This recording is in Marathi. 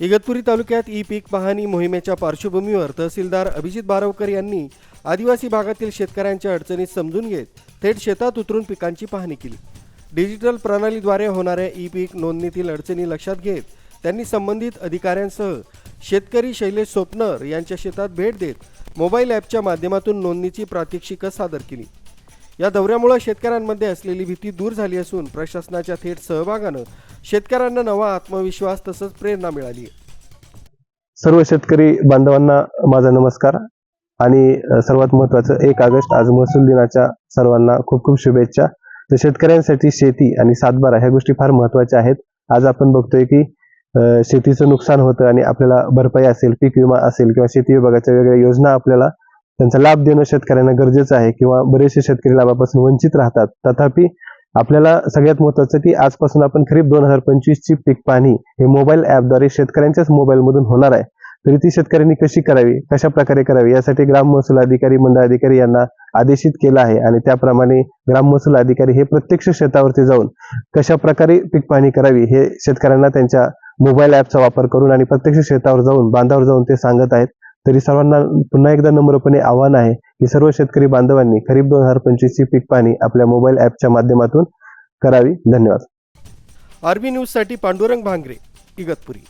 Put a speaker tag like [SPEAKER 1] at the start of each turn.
[SPEAKER 1] इगतपुरी तालुक्यात ई पीक पाहणी मोहिमेच्या पार्श्वभूमीवर तहसीलदार अभिजित बारवकर यांनी आदिवासी भागातील शेतकऱ्यांच्या अडचणी समजून घेत थेट शेतात उतरून पिकांची पाहणी केली. डिजिटल प्रणालीद्वारे होणाऱ्या ई पीक नोंदणीतील अडचणी लक्षात घेत त्यांनी संबंधित अधिकाऱ्यांसह शेतकरी शैलेश सोपनर यांच्या शेतात भेट देत मोबाईल ॲपच्या माध्यमातून नोंदणीची प्रात्यक्षिकं सादर केली. या दौऱ्यामुळे शेतकऱ्यांमध्ये असलेली भीती दूर झाली असून प्रशासनाच्या थेट सहभागानं शेतकऱ्यांना नवा आत्मविश्वास तसंच प्रेरणा मिळाली.
[SPEAKER 2] सर्व शेतकरी बांधवांना माझा नमस्कार. आणि सर्वात महत्वाचं एक ऑगस्ट आज महसूल दिनाच्या सर्वांना खूप खूप शुभेच्छा. तर शेतकऱ्यांसाठी शेती आणि सातबारा ह्या गोष्टी फार महत्त्वाच्या आहेत. आज आपण बघतोय की शेतीचं नुकसान होतं आणि आपल्याला भरपाई असेल पीक विमा असेल किंवा शेती विभागाच्या वेगळ्या योजना आपल्याला त्यांचा लाभ देणं शेतकऱ्यांना गरजेचं आहे किंवा बरेचसे शेतकरी लाभापासून वंचित राहतात. तथापि आपल्याला सगळ्यात महत्वाचं की आजपासून आपण खरीप दोन हजार पंचवीस ची पीक पाहणी हे मोबाईल ऍपद्वारे शेतकऱ्यांच्याच मोबाईल मधून होणार आहे. तरी ती शेतकऱ्यांनी कशी करावी कशा प्रकारे करावी यासाठी ग्राम महसूल अधिकारी मंडळ अधिकारी यांना आदेशित केलं आहे आणि त्याप्रमाणे ग्राम महसूल अधिकारी हे प्रत्यक्ष शेतावरती जाऊन कशा प्रकारे पीक पाहणी करावी हे शेतकऱ्यांना त्यांच्या मोबाईल ऍपचा वापर करून आणि प्रत्यक्ष शेतावर जाऊन बांधावर जाऊन ते सांगत आहेत. तरी सर्वांना पुन्हा एकदा नम्रपणे आव्हान आहे की सर्व शेतकरी बांधवांनी खरीप दोन हजार पंचवीस ची पीक पाणी आपल्या मोबाईल ऍपच्या माध्यमातून करावी. धन्यवाद.
[SPEAKER 1] आरबी न्यूजसाठी पांडुरंग भांगरे इगतपुरी.